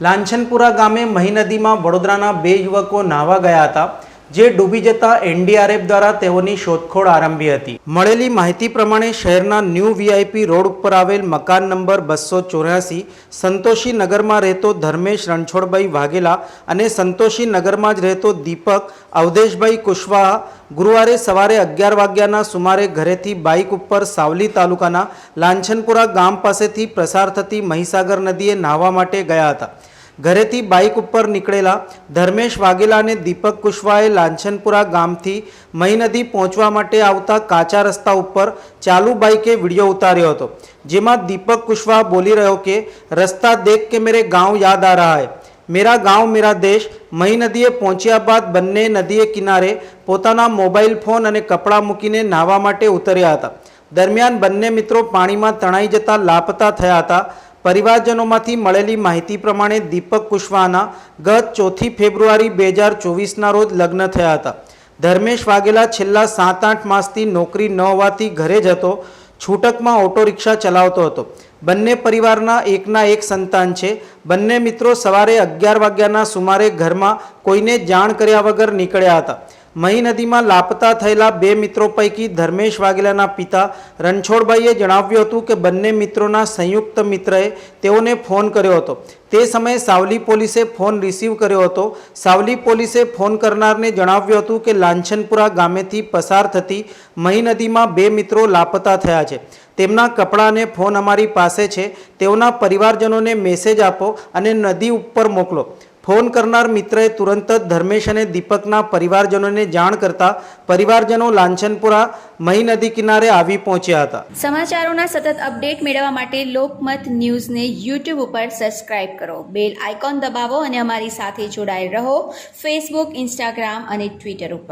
લાંછનપુરા ગામે મહી નદીમાં વડોદરાના બે યુવકો નાહવા ગયા હતા. જે ડૂબી જતા એનડીઆરએફ દ્વારા તેઓની શોધખોળ આરંભી હતી. મળેલી માહિતી પ્રમાણે શહેરના ન્યૂ વીઆઈપી રોડ ઉપર આવેલ મકાન નંબર બસો ચોર્યાસી સંતોષી નગરમાં રહેતો ધર્મેશ રણછોડભાઈ વાઘેલા અને સંતોષી નગરમાં જ રહેતો દીપક અવધેશભાઈ કુશવાહા ગુરુવારે સવારે અગિયાર વાગ્યાના સુમારે ઘરેથી બાઇક ઉપર સાવલી તાલુકાના લાંછનપુરા ગામ પાસેથી પ્રસાર થતી મહીસાગર નદીએ નાહવા માટે ગયા હતા. ઘરેથી બાઇક ઉપર નીકળેલા ધર્મેશ વાઘેલા અને દીપક કુશવાએ લાંછનપુરા ગામથી મહી નદી પહોંચવા માટે આવતા કાચા રસ્તા ઉપર ચાલુ બાઇકે વીડિયો ઉતાર્યો હતો, જેમાં દીપક કુશવાહ બોલી રહ્યો કે, રસ્તા દેખ કે મેરે ગાંવ યાદ આ રહા હૈ. મેરા ગાંવ, મેરા દેશ મહી નદીએ પહોંચ્યા બાદ બંને નદીએ કિનારે પોતાના મોબાઈલ ફોન અને કપડાં મૂકીને નાહવા માટે ઉતર્યા હતા. દરમિયાન બંને મિત્રો પાણીમાં તણાઈ જતા લાપતા થયા હતા. પરિવારજનોમાંથી મળેલી માહિતી પ્રમાણે દીપક કુશવાહના ગત ચોથી ફેબ્રુઆરી બે હજાર ચોવીસના રોજ લગ્ન થયા હતા. ધર્મેશ વાઘેલા છેલ્લા સાત આઠ માસથી નોકરી ન હોવાથી ઘરે જ હતો, છૂટકમાં ઓટો રિક્ષા ચલાવતો હતો. બંને પરિવારના એકના એક સંતાન છે. બંને મિત્રો સવારે અગિયાર વાગ્યાના સુમારે ઘરમાં કોઈને જાણ કર્યા વગર નીકળ્યા હતા. મહી નદીમાં લાપતા થયેલા બે મિત્રો પૈકી ધર્મેશ વાઘેલાના પિતા રણછોડભાઈએ જણાવ્યું હતું કે બંને મિત્રોના સંયુક્ત મિત્રએ તેઓને ફોન કર્યો હતો. તે સમયે સાવલી પોલીસે ફોન રિસીવ કર્યો હતો. સાવલી પોલીસે ફોન કરનારને જણાવ્યું હતું કે લાંછનપુરા ગામેથી પસાર થતી મહી નદીમાં બે મિત્રો લાપતા થયા છે. તેમના કપડાં અને ફોન અમારી પાસે છે. તેઓના પરિવારજનોને મેસેજ આપો અને નદી ઉપર મોકલો. ફોન કરનાર મિત્રએ તુરંત જ ધર્મેશ અને દીપકના પરિવારજનોને જાણ કરતા પરિવારજનો લાંછનપુરા મહી નદી કિનારે આવી પહોંચ્યા હતા. સમાચારોના સતત અપડેટ મેળવવા માટે લોકમત ન્યૂઝને યુટ્યુબ ઉપર સબસ્ક્રાઇબ કરો. બેલ આઇકોન દબાવો અને અમારી સાથે જોડાયેલ રહો ફેસબુક, ઇન્સ્ટાગ્રામ અને ટ્વિટર ઉપર.